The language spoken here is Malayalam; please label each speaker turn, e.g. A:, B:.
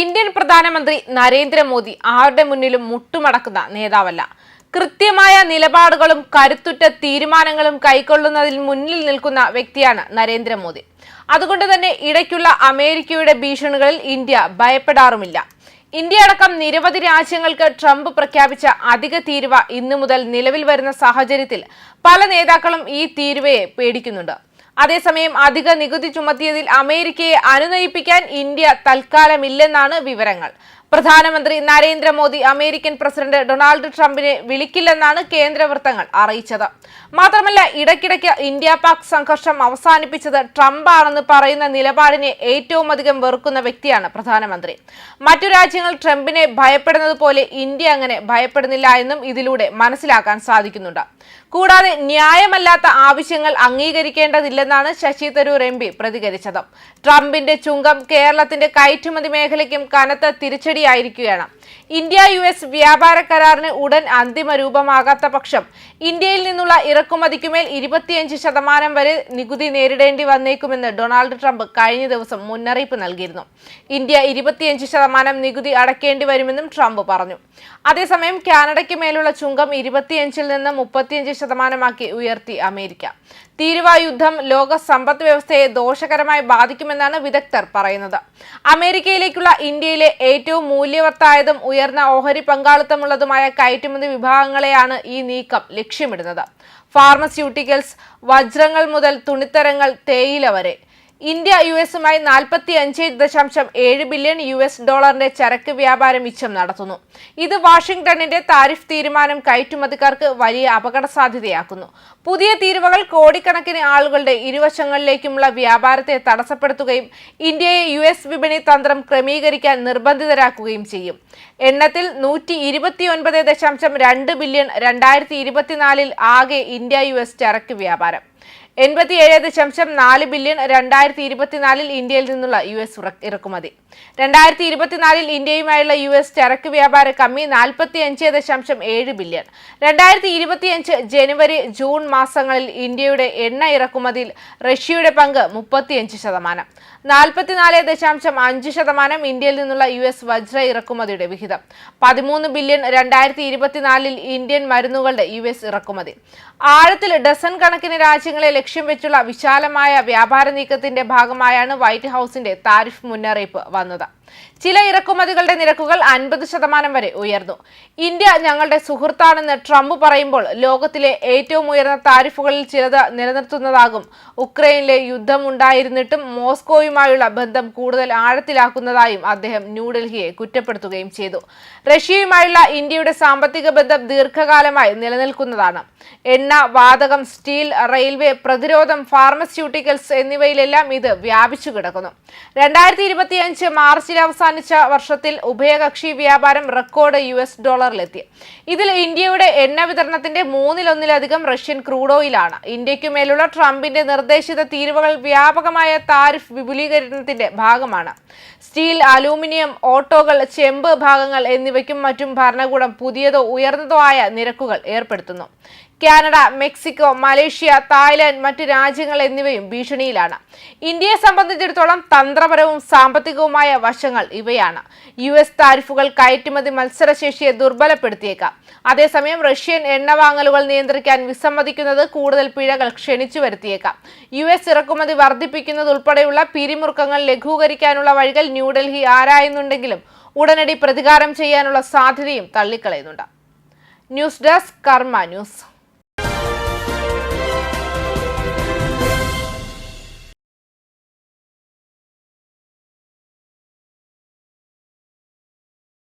A: ഇന്ത്യൻ പ്രധാനമന്ത്രി നരേന്ദ്രമോദി ആരുടെ മുന്നിലും മുട്ടുമടക്കുന്ന നേതാവല്ല. കൃത്യമായ നിലപാടുകളും കരുത്തുറ്റ തീരുമാനങ്ങളും കൈക്കൊള്ളുന്നതിൽ മുന്നിൽ നിൽക്കുന്ന വ്യക്തിയാണ് നരേന്ദ്രമോദി. അതുകൊണ്ട് തന്നെ ഇടയ്ക്കുള്ള അമേരിക്കയുടെ ഭീഷണികളിൽ ഇന്ത്യ ഭയപ്പെടാറുമില്ല. ഇന്ത്യ അടക്കം നിരവധി രാജ്യങ്ങൾക്ക് ട്രംപ് പ്രഖ്യാപിച്ച അധിക തീരുവ ഇന്നു മുതൽ നിലവിൽ വരുന്ന സാഹചര്യത്തിൽ പല നേതാക്കളും ഈ തീരുവയെ പേടിക്കുന്നുണ്ട്. അതേസമയം അധിക നികുതി ചുമത്തിയതിൽ അമേരിക്കയെ അനുനയിപ്പിക്കാൻ ഇന്ത്യ തൽക്കാലമില്ലെന്നാണ് വിവരങ്ങൾ. പ്രധാനമന്ത്രി നരേന്ദ്രമോദി അമേരിക്കൻ പ്രസിഡന്റ് ഡൊണാൾഡ് ട്രംപിനെ വിളിക്കില്ലെന്നാണ് കേന്ദ്ര വൃത്തങ്ങൾ അറിയിച്ചത്. മാത്രമല്ല ഇടയ്ക്കിടയ്ക്ക് ഇന്ത്യ പാക് സംഘർഷം അവസാനിപ്പിച്ചത് ട്രംപ് ആണെന്ന് പറയുന്ന നിലപാടിനെ ഏറ്റവും അധികം വെറുക്കുന്ന വ്യക്തിയാണ് പ്രധാനമന്ത്രി. മറ്റു രാജ്യങ്ങൾ ട്രംപിനെ ഭയപ്പെടുന്നത് പോലെ ഇന്ത്യ അങ്ങനെ ഭയപ്പെടുന്നില്ല എന്നും ഇതിലൂടെ മനസ്സിലാക്കാൻ സാധിക്കുന്നുണ്ട്. കൂടാതെ ന്യായമല്ലാത്ത ആവശ്യങ്ങൾ അംഗീകരിക്കേണ്ടതില്ലെന്നാണ് ശശി തരൂർ എം പ്രതികരിച്ചത്. ട്രംപിന്റെ ചുങ്കം കേരളത്തിന്റെ കയറ്റുമതി മേഖലയ്ക്കും കനത്ത തിരിച്ചടിയായിരിക്കുകയാണ് ഇന്ത്യ യു എസ് വ്യാപാര കരാറിന് ഉടൻ അന്തിമ രൂപമാകാത്ത പക്ഷം ഇന്ത്യയിൽ നിന്നുള്ള ഇറക്കുമതിക്കുമേൽ ഇരുപത്തിയഞ്ച് ശതമാനം വരെ നികുതി നേരിടേണ്ടി വന്നേക്കുമെന്ന് ഡൊണാൾഡ് ട്രംപ് കഴിഞ്ഞ ദിവസം മുന്നറിയിപ്പ് നൽകിയിരുന്നു. ഇന്ത്യ ഇരുപത്തിയഞ്ച് ശതമാനം നികുതി അടക്കേണ്ടി വരുമെന്നും ട്രംപ് പറഞ്ഞു. അതേസമയം കാനഡയ്ക്ക് മേലുള്ള ചുങ്കം ഇരുപത്തിയഞ്ചിൽ നിന്ന് മുപ്പത്തിയഞ്ച് ശതമാനമാക്കി ഉയർത്തി അമേരിക്ക. തീരുവായുദ്ധം ലോക സമ്പദ് വ്യവസ്ഥയെ ദോഷകരമായി ബാധിക്കുമെന്നാണ് വിദഗ്ധർ പറയുന്നത്. അമേരിക്കയിലേക്കുള്ള ഇന്ത്യയിലെ ഏറ്റവും മൂല്യവർത്തായതും ഉയർന്ന ഓഹരി പങ്കാളിത്തമുള്ളതുമായ കയറ്റുമതി വിഭാഗങ്ങളെയാണ് ഈ നീക്കം ലക്ഷ്യമിടുന്നത്. ഫാർമസ്യൂട്ടിക്കൽസ് വജ്രങ്ങൾ മുതൽ തുണിത്തരങ്ങൾ തേയില വരെ ഇന്ത്യ യു എസുമായി നാൽപ്പത്തി അഞ്ച് ദശാംശം ഏഴ് ബില്യൺ യു എസ് ഡോളറിന്റെ ചരക്ക് വ്യാപാരം മിച്ചം നടത്തുന്നു. ഇത് വാഷിംഗ്ടണിന്റെ താരിഫ് തീരുമാനം കയറ്റുമതിക്കാർക്ക് വലിയ അപകട സാധ്യതയാക്കുന്നു പുതിയ തീരുവകൾ കോടിക്കണക്കിന് ആളുകളുടെ ഇരുവശങ്ങളിലേക്കുമുള്ള വ്യാപാരത്തെ തടസ്സപ്പെടുത്തുകയും ഇന്ത്യയെ യു എസ് വിപണി തന്ത്രം ക്രമീകരിക്കാൻ നിർബന്ധിതരാക്കുകയും ചെയ്യും. എണ്ണത്തിൽ നൂറ്റി ഇരുപത്തിയൊൻപത് ദശാംശം രണ്ട് ബില്യൺ രണ്ടായിരത്തി ഇരുപത്തിനാലിൽ ആകെ ഇന്ത്യ യു എസ് ചരക്ക് വ്യാപാരം. എൺപത്തിയേഴ് ദശാംശം നാല് ബില്യൺ രണ്ടായിരത്തി ഇരുപത്തിനാലിൽ ഇന്ത്യയിൽ നിന്നുള്ള യു എസ് ഇറക്കുമതി. രണ്ടായിരത്തി ഇരുപത്തിനാലിൽ ഇന്ത്യയുമായുള്ള യു എസ് ചരക്ക് വ്യാപാര കമ്മി നാൽപ്പത്തി അഞ്ച് ദശാംശം ഏഴ് ബില്യൺ. രണ്ടായിരത്തി ഇരുപത്തിയഞ്ച് ജനുവരി ജൂൺ മാസങ്ങളിൽ ഇന്ത്യയുടെ എണ്ണ ഇറക്കുമതിയിൽ റഷ്യയുടെ പങ്ക് മുപ്പത്തിയഞ്ച് ശതമാനം. നാൽപ്പത്തിനാല് ദശാംശം അഞ്ച് ശതമാനം ഇന്ത്യയിൽ നിന്നുള്ള യു എസ് വജ്ര ഇറക്കുമതിയുടെ വിഹിതം. പതിമൂന്ന് ബില്യൺ രണ്ടായിരത്തി ഇരുപത്തിനാലിൽ ഇന്ത്യൻ മരുന്നുകളുടെ യു എസ് ഇറക്കുമതി. ആഴത്തിൽ ഡസൺ കണക്കിന് രാജ്യങ്ങളെ ലക്ഷ്യം വെച്ചുള്ള വിശാലമായ വ്യാപാര നീക്കത്തിന്റെ ഭാഗമായാണ് വൈറ്റ് ഹൌസിന്റെ താരിഫ് മുന്നറിയിപ്പ് വന്നത്. ചില ഇറക്കുമതികളുടെ നിരക്കുകൾ അൻപത് ശതമാനം വരെ ഉയർന്നു. ഇന്ത്യ ഞങ്ങളുടെ സുഹൃത്താണെന്ന് ട്രംപ് പറയുമ്പോൾ ലോകത്തിലെ ഏറ്റവും ഉയർന്ന താരിഫുകളിൽ ചിലത് നിലനിർത്തുന്നതാകും. ഉക്രൈനിലെ യുദ്ധം ഉണ്ടായിരുന്നിട്ടും മോസ്കോയുമായുള്ള ബന്ധം കൂടുതൽ ആഴത്തിലാക്കുന്നതായും അദ്ദേഹം ന്യൂഡൽഹിയെ കുറ്റപ്പെടുത്തുകയും ചെയ്തു. റഷ്യയുമായുള്ള ഇന്ത്യയുടെ സാമ്പത്തിക ബന്ധം ദീർഘകാലമായി നിലനിൽക്കുന്നതാണ്. എണ്ണ വാതകം സ്റ്റീൽ റെയിൽവേ പ്രതിരോധം ഫാർമസ്യൂട്ടിക്കൽസ് എന്നിവയിലെല്ലാം ഇത് വ്യാപിച്ചു കിടക്കുന്നു രണ്ടായിരത്തി ഇരുപത്തിയഞ്ച് മാർച്ചിൽ അവസാനിച്ച വർഷത്തിൽ ഉഭയകക്ഷി വ്യാപാരം റെക്കോർഡ് യു എസ് ഡോളറിലെത്തി. ഇതിൽ ഇന്ത്യയുടെ എണ്ണ വിതരണത്തിന്റെ മൂന്നിലൊന്നിലധികം റഷ്യൻ ക്രൂഡ് ഓയിലാണ്. ഇന്ത്യയ്ക്കു മേലുള്ള ട്രംപിന്റെ നിർദ്ദേശിത തീരുവകൾ വ്യാപകമായ താരിഫ് വിപുലീകരണത്തിന്റെ ഭാഗമാണ്. സ്റ്റീൽ അലൂമിനിയം ഓട്ടോകൾ ചെമ്പ് ഭാഗങ്ങൾ എന്നിവയ്ക്കും മറ്റും ഭരണകൂടം പുതിയതോ ഉയർന്നതോ ആയ നിരക്കുകൾ ഏർപ്പെടുത്തുന്നു. കാനഡ മെക്സിക്കോ മലേഷ്യ തായ്ലാന്റ് മറ്റ് രാജ്യങ്ങൾ എന്നിവയും ഭീഷണിയിലാണ്. ഇന്ത്യയെ സംബന്ധിച്ചിടത്തോളം തന്ത്രപരവും സാമ്പത്തികവുമായ വശങ്ങൾ ഇവയാണ്. യു എസ് താരിഫുകൾ കയറ്റുമതി മത്സരശേഷിയെ ദുർബലപ്പെടുത്തിയേക്കാം. അതേസമയം റഷ്യൻ എണ്ണ വാങ്ങലുകൾ നിയന്ത്രിക്കാൻ വിസമ്മതിക്കുന്നത് കൂടുതൽ പിഴകൾ ക്ഷണിച്ചു വരുത്തിയേക്കാം. യു എസ് ഇറക്കുമതി വർദ്ധിപ്പിക്കുന്നതുൾപ്പെടെയുള്ള പിരിമുറുക്കങ്ങൾ ലഘൂകരിക്കാനുള്ള വഴികൾ ന്യൂഡൽഹി ആരായുന്നുണ്ടെങ്കിലും ഉടനടി പ്രതികാരം ചെയ്യാനുള്ള സാധ്യതയും തള്ളിക്കളയുന്നുണ്ട്. News desk Karma news.